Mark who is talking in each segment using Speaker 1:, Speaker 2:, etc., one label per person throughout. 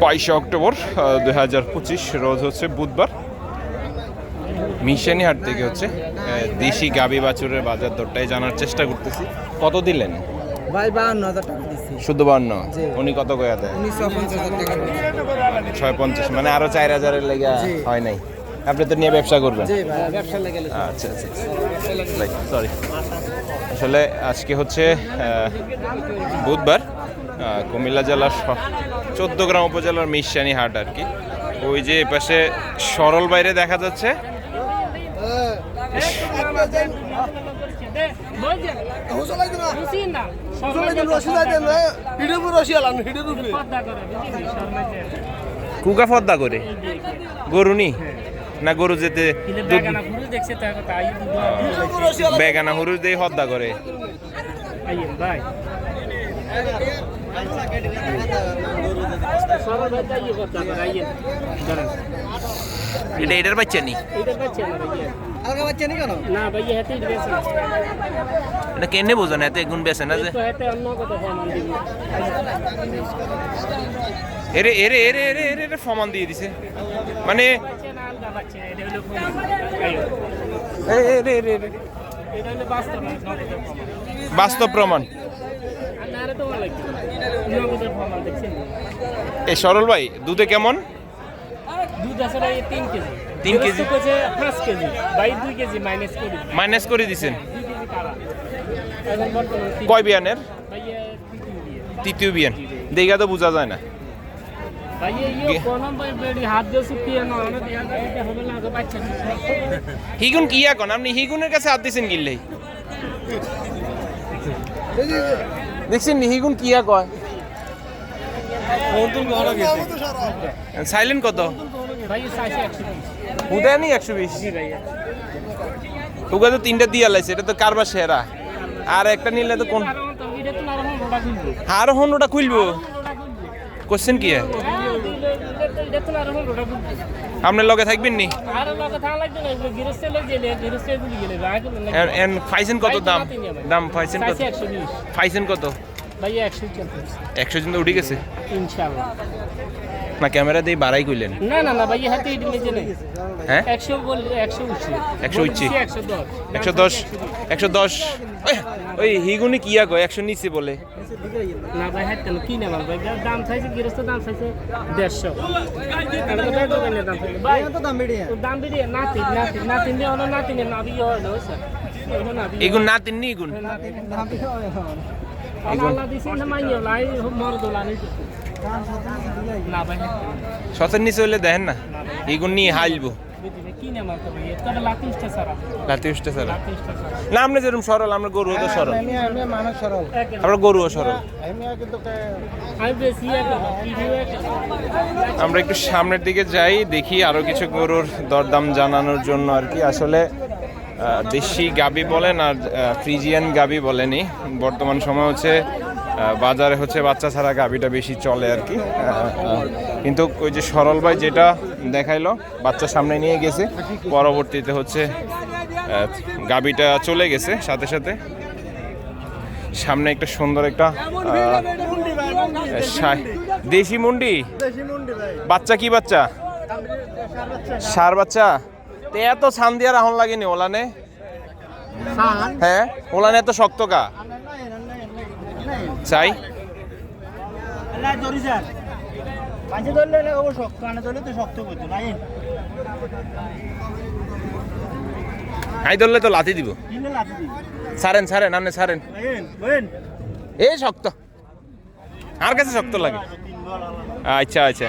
Speaker 1: বাইশে অক্টোবর দুই হাজার পঁচিশ রোজ হচ্ছে বুধবার মিশানি হাট থেকে হচ্ছে দেশি গাবি বাছুরের বাজার দরটাই জানার চেষ্টা করতেছি কত দিলেন
Speaker 2: ভাই বাহান্ন হাজার টাকা দিচ্ছি
Speaker 1: শুদ্ধ বান্ন উনি কত কয়া দেয়
Speaker 2: উনিশশো পঞ্চাশ হাজার টাকা।
Speaker 1: ছয় পঞ্চাশ মানে আরও চার হাজারের লেগে হয় নাই। আপনি তো নিয়ে ব্যবসা করবেন?
Speaker 2: জি ভাই। ব্যবসা লেগে
Speaker 1: আচ্ছা আচ্ছা। সরি আসলে আজকে হচ্ছে বুধবার কুমিল্লা জেলার চোদ্দ গ্রাম উপজেলার মিশানি হাট আর কি। ওই যে পাশে সরল বাইরে দেখা যাচ্ছে। কুকা ফদ্দা করে? গরু নি? না গরু যেতে বেগানা হুরুজ দিয়ে হদ্দা করে।
Speaker 3: ভাই
Speaker 1: এটা এটার বাচ্চা নি?
Speaker 3: না
Speaker 2: নি কেন?
Speaker 3: না না
Speaker 1: এটা কেনে বোঝেন এত এগুন বেছে না যে?
Speaker 3: তো হাতে অন্য কথা প্রমাণ দিবি?
Speaker 1: এরে এরে এরে এরে এরে এরে ফমান দিয়ে দিছে। মানে
Speaker 3: না
Speaker 1: এরে এরে এরে।
Speaker 3: বাস্তব প্রমাণ।
Speaker 1: এই সরল ভাই দুধে কেমন?
Speaker 3: দুধ আছে ভাই তিন কেজি।
Speaker 1: তিন কেজি?
Speaker 3: পাঁচ কেজি বাই দুই কেজি মাইনাস করে।
Speaker 1: মাইনাস করে দিছেন? কয় বিয়ানের?
Speaker 3: তৃতীয়
Speaker 1: বিয়ান। দেখা তো বোঝা যায় না। হিগুন কি এখন? আপনি হিগুনের কাছে হাত দিছেন গিল্লে দেখছেন নি হিগুন কি কয়। সাইলেন্ট কত
Speaker 3: ভাইয়া একশো বিশ
Speaker 1: উদয় নি একশো বিশ। তোকে তো তিনটা দিয়ে লাইছে এটা তো কারবার সেরা। আর একটা নিলে তো কোন
Speaker 3: আর
Speaker 1: হন ওটা খুলবো। কোশ্চেন কি আপনার লগে থাকবেন নি?
Speaker 3: আর লগে থাকা লাগবে না এগুলো গৃহস্থ লোক গেলে গৃহস্থ গুলি গেলে আগে না
Speaker 1: এন- এন ফাইছেন কত দাম? দাম ফাইসেন কত? ফাইসেন কত?
Speaker 3: ভাই একশো
Speaker 1: জন তো উঠে গেছে?
Speaker 3: ইনশাল্লাহ
Speaker 1: না ক্যামেরা দিয়ে বাড়াই কইলেন?
Speaker 3: না না না ভাইয়া হাতে এটি নিচে নেই।
Speaker 1: হ্যাঁ?
Speaker 3: একশো বল একশো উঠছে
Speaker 1: একশো উঠছে?
Speaker 3: একশো দশ।
Speaker 1: একশো দশ? ওই- ওই হিগুনি কি গো একশো নিচে বলে।
Speaker 3: না ভাই হাতে কি না ভাই দাম চাইছে গৃহস্থ দাম চাইছে দেড়শো। ভাই দাম চাইছে। ভাই
Speaker 2: তো দাম বেড়ে
Speaker 3: নাতি নাতি নাতি দিয়ে হলো নাতি নিয়ে নাবি হলো স্যার এগুলো নাবি।
Speaker 1: এগুন না তিননি এগুন শতের নিচে হইলে দেখেন না। এগুন নিয়ে হাইলবো।
Speaker 3: না
Speaker 1: আপনি যেরকম সরল, আমরা গরু তো সরল। গরুও সরল। আমরা একটু সামনের দিকে যাই, দেখি আরও কিছু গরুর দরদাম জানানোর জন্য আর কি। আসলে দেশি গাবি বলেন আর ফ্রিজিয়ান গাবি বলেনি বর্তমান সময় হচ্ছে বাজারে হচ্ছে বাচ্চা ছাড়া গাবিটা বেশি চলে আর কি। কিন্তু ওই যে সরল ভাই যেটা দেখাইলো বাচ্চা সামনে নিয়ে গেছে পরবর্তীতে হচ্ছে গাবিটা চলে গেছে সাথে সাথে। সামনে একটা সুন্দর একটা দেশি মুন্ডি? বাচ্চা কি বাচ্চা? সার বাচ্চা? তো এত ছান দিয়া রাহন লাগেনি ওলানে? হ্যাঁ ওলানে এত শক্ত কা চাই। আই ধরলে তো লাথি দিব। ছাড়েন ছাড়েন আপনি
Speaker 2: বুঝেন
Speaker 1: এই শক্ত। আর কাছে শক্ত লাগে। আচ্ছা আচ্ছা।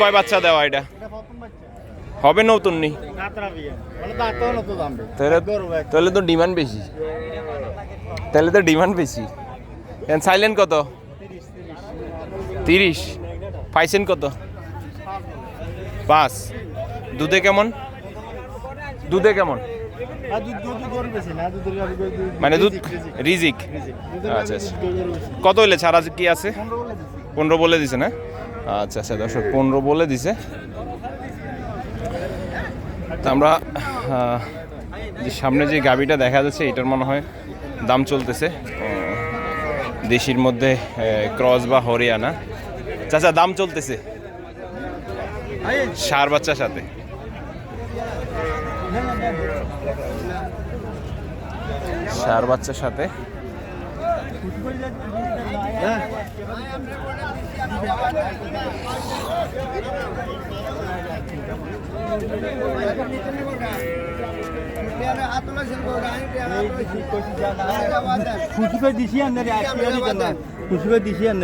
Speaker 1: কয় বাচ্চা দেওয়া এটা? হবে নতুন নি? তাহলে তো ডিমান্ড বেশি। তাহলে তো ডিমান্ড বেশি। সাইলেন্ট কত? তিরিশ। পাইছেন কত? পাঁচ। দুধে কেমন? দুধে কেমন? মানে দুধ রিজিক। আচ্ছা আচ্ছা। কত হইলে ছাড়া? কি আছে? পনেরো বলে দিছে না? আচ্ছা আচ্ছা দর্শক, পনেরো বলে দিছে। তো আমরা যে সামনে যে গাবিটা দেখা যাচ্ছে, এটার মনে হয় দাম চলতেছে। দেশির মধ্যে ক্রস বা হরিয়ানা। চাচা দাম চলতেছে। সার বাচ্চার সাথে। সার বাচ্চার সাথে।
Speaker 2: খুশি করে দিছি আন্দারে খুশি করে দিছি যান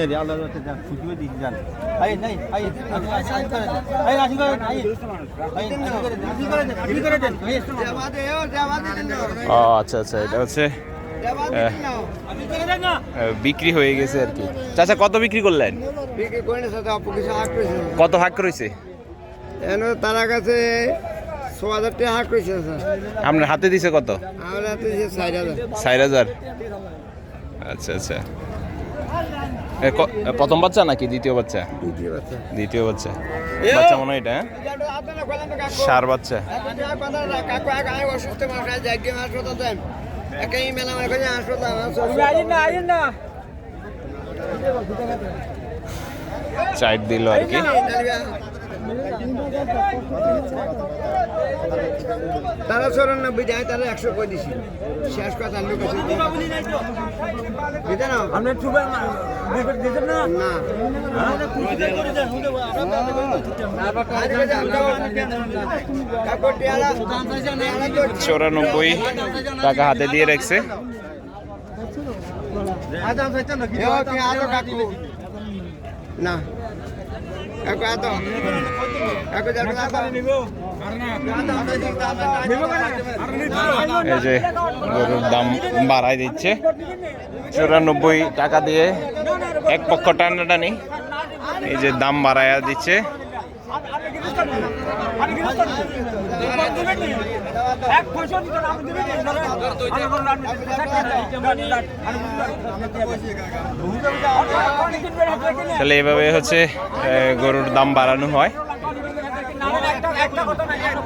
Speaker 2: করে দিছি যান আই নাই আই আই করে আই করে দেন করে দেন
Speaker 1: ও আচ্ছা আচ্ছা এটা হচ্ছে বিক্রি হয়ে গেছে আর কি। চাচা কত বিক্রি করলেন?
Speaker 4: করেছে।
Speaker 1: কত হাক রয়েছে
Speaker 4: এন তারা কাছে হাজার টাকা করেছে স্যার।
Speaker 1: আপনার হাতে দিছে কত?
Speaker 4: আমরা হাতে দিয়েছে চার হাজার।
Speaker 1: চার হাজার? আচ্ছা আচ্ছা। এ, প্রথম বাচ্চা নাকি দ্বিতীয় বাচ্চা?
Speaker 4: দ্বিতীয় বাচ্চা।
Speaker 1: দ্বিতীয় বাচ্চা মনে হয় এটা হ্যাঁ? সার বাচ্চা। চাইট দিল আর কি।
Speaker 4: তারা চৌরানব্বই দেয় তারা একশো করে দিছি শেষ কথা লোক আছে। দিতে না
Speaker 2: আপনি দিতেন
Speaker 1: চৌরানব্বই টাকা হাতে দিয়ে রাখছে।
Speaker 4: না। যাবে না
Speaker 1: এই যে গরুর দাম বাড়াই দিচ্ছে। চুরানব্বই টাকা দিয়ে এক পক্ষ টানাটানি। এই যে দাম বাড়াইয়া দিচ্ছে। তাহলে এভাবে হচ্ছে গরুর দাম বাড়ানো হয়।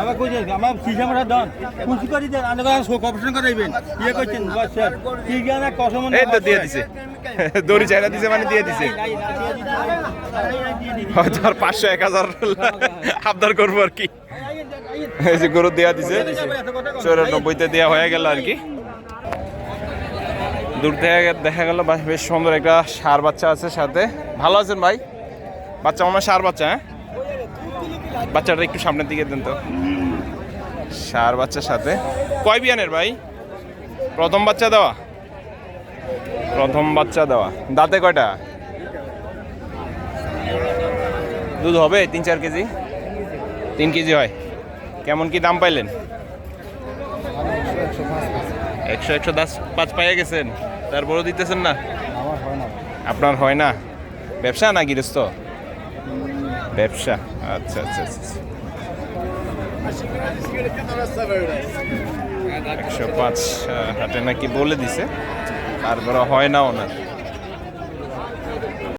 Speaker 2: আমার আমার দেন। দেন করাইবেন ইয়ে বাস স্যার। কি কসম
Speaker 1: তো দিয়ে দিছে। দড়ি চাইনা দিছে মানে দিয়ে দিছে। পাঁচশো, এক হাজার আবদার করব আর কি। এই যে গরু দেওয়া দিছে। চৌরানব্বইতে দেওয়া হয়ে গেল আর কি। দূর থেকে দেখা গেল বেশ সুন্দর একটা সার বাচ্চা আছে সাথে। ভালো আছেন ভাই? বাচ্চা হয় সার বাচ্চা হ্যাঁ? বাচ্চাটা একটু সামনের দিকে দেন তো। সার বাচ্চার সাথে। কয় বিয়ানের ভাই? প্রথম বাচ্চা দেওয়া? প্রথম বাচ্চা দেওয়া। দাঁতে কয়টা? দুধ হবে তিন চার কেজি? তিন কেজি হয়। কেমন কি দাম পাইলেন? একশো একশো দশ পাঁচ পাইয়ে গেছেন। তারপরেও দিতেছেন না? আপনার হয় না? ব্যবসা না গৃহস্থ? ব্যবসা। আচ্ছা আচ্ছা আচ্ছা। একশো পাঁচ হাটে নাকি বলে দিছে তারপরে হয় না ওনার।